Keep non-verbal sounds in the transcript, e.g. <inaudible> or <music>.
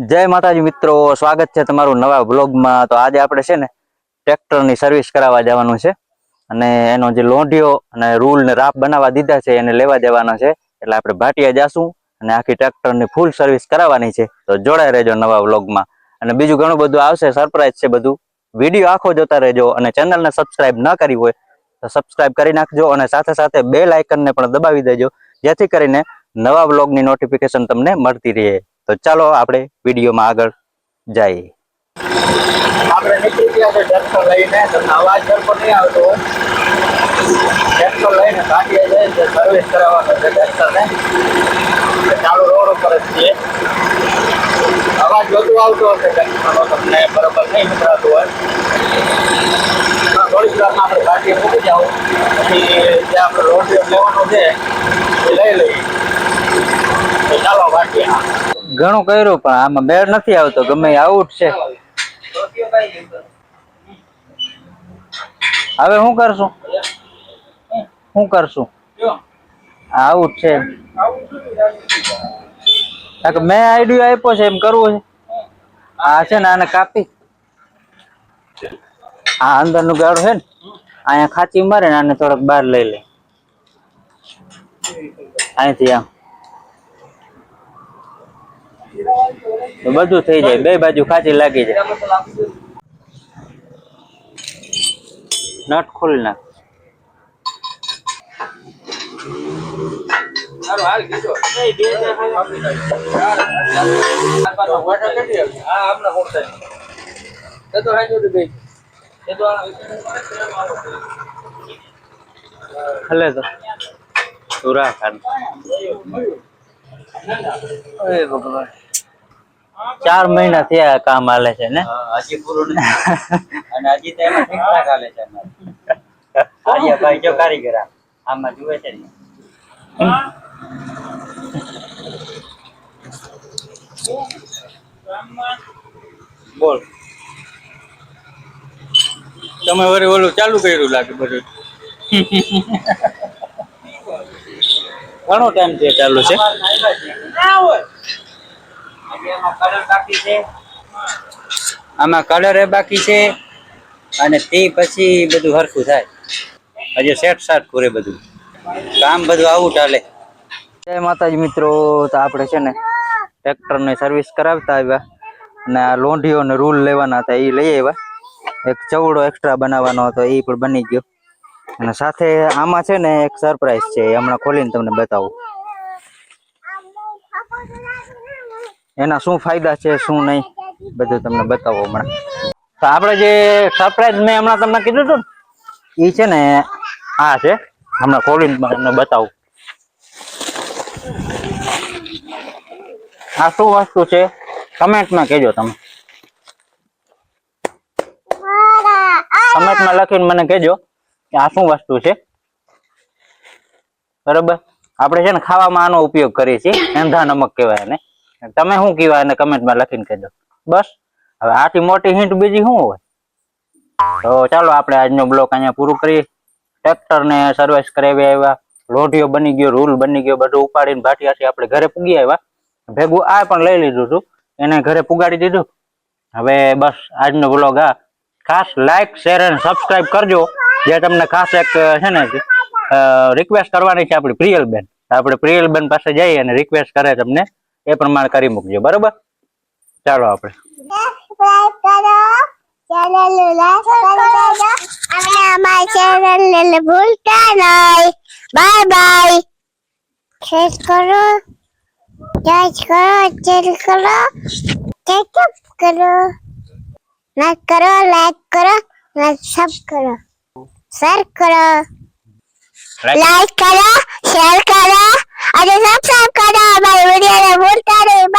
જય માતાજી મિત્રો, સ્વાગત છે તમારું નવા બ્લોગમાં તો આજે આપણે છે ને ટ્રેક્ટરની સર્વિસ કરાવવા જવાનું છે. અને એનો જે લોંઢિયો અને રૂલ ને રાપ બનાવવા દીધા છે, એને લેવા જવાનો છે. એટલે આપણે ભાટિયા જાશું અને આખી ટ્રેક્ટરની ફૂલ સર્વિસ કરાવવાની છે. તો જોડાઈ રહેજો નવા બ્લોગમાં અને બીજું ઘણું બધું આવશે સરપ્રાઈઝ છે બધું. વીડિયો આખો જોતા રહેજો અને ચેનલને સબસ્ક્રાઈબ ન કરી હોય, તો સબસ્ક્રાઈબ કરી નાખજો અને સાથે સાથે બેલ આઇકનને પણ દબાવી દેજો, જેથી કરીને નવા બ્લોગની નોટિફિકેશન તમને મળતી રહે. તો ચાલો આપણે વિડીયોમાં આગળ જઈએ. આપણે નીકળી ગયા લઈને, તમને અવાજ સરખો નહીં આવતો ટ્રેક્ટર લઈને કાઢીએ સર્વિસ કરાવવાનો છે ટ્રેક્ટરને. ચાલુ રોડ ઉપર જ અવાજ વધુ આવતો હશે તમને બરોબર નહીં સંભળાતું હોય. આપણે ગાડીએ મૂકી જાઓ. પછી જે આપણે રોડ લેવાનો છે, એ લઈ લઈએ. ચાલો ગાડીએ ઘણું કર્યું, પણ આમાં મેળ નથી આવતો, ગમે આઉટ છે. હવે શું કરશું? શું કરશું? આઉટ છે. મેં આઈડિયો આપ્યો છે, એમ કરવું છે. આ છે ને આને કાપી. આ અંદરનું ગાડું છે ને, અહીંયા ખાંચી મારે ને આને થોડોક બહાર લઈ લે. અહીંથી આમ. તો બધું થઈ જાય. બે બાજુ કાચી લાગી જાય. નટ ખોલી નાખ. હલે તો. રાખ આને. ભગવાન. ચાર મહિના થયા આ કામ હાલે છે ને? હજી પૂરું અને હજી તો એમાં ઠીકઠાક હાલે છે આર્યભાઈ જો કારીગર આમાં જુએ છે ને. બોલ. તમે વળી ઓલું ચાલુ કર્યું લાગે બધું. <laughs> ઘણો ટાઈમથી ચાલુ છે? ના હોય છે. આમાં કલર એ બાકી છે અને તે પછી બધું હરખું થાય. હજી સેટ સાટ પૂરે બધું. કામ બધું આવું ચાલે. જય માતાજી મિત્રો તો આપણે છે ને ટ્રેક્ટરની સર્વિસ કરાવતા આવ્યા અને આ લોંઢીઓ ને રૂલ લેવાના હતા એ લઈ આવ્યા. એક ચવડો એક્સ્ટ્રા બનાવવાનો હતો એ પણ બની ગયો. અને સાથે આમાં છે ને એક સરપ્રાઈઝ છે એ હમણાં ખોલીને તમને બતાવું. એના શું ફાયદા છે, શું નહીં, બધું તમને બતાવો હમણાં. તો આપણે જે સરપ્રાઈઝ મેં હમણાં તમને કીધું હતું ને એ છે ને, આ છે. હમણાં ખોલીને તમને બતાવું. આ શું વસ્તુ છે? કમેન્ટમાં કહેજો તમે. કમેન્ટમાં લખીને મને કહેજો કે આ શું વસ્તુ છે. બરોબર? આપણે છે ને ખાવામાં આનો ઉપયોગ કરીએ છીએ. એંધા નમક કહેવાય એને. તમે શું કીવા એને કમેન્ટમાં લખીને કહેજો. બસ. હવે આથી મોટી હિન્ટ બીજી શું હોય? તો ચાલો આપણે આજનો બ્લોક અહીંયા પૂરું કરીએ. ટ્રેક્ટરને સર્વિસ કરાવી આવ્યા. લોઢીઓ બની ગયો, રૂલ બની ગયો, બધું ઉપાડીને ભાટિયાથી આપણે ઘરે પૂગી આવ્યા. ભેગું આ પણ લઈ લીધું હતું એને ઘરે પુગાડી દીધું. હવે બસ, આજનો બ્લોગ આ. ખાસ લાઈક શેર અને સબસ્ક્રાઈબ કરજો. જે તમને ખાસ એક છે ને રિક્વેસ્ટ કરવાની છે આપણી પ્રિયલ બેન આપણે પ્રિયલ બેન પાસે જઈએ અને રિક્વેસ્ટ કરે તમને. એ પ્રમાણે કરી મૂકજો બરોબર? ચાલો આપણે. કરો લાઈક કરો બાય બાય. કરો લાઈક કરો લાઈક કરો સબ કરો. શેર કરો લાઈક કરો શેર કરો. અને સબસ્ક્રાઇબ કરો અમારી વિડીયોને ભૂલતા નહીં.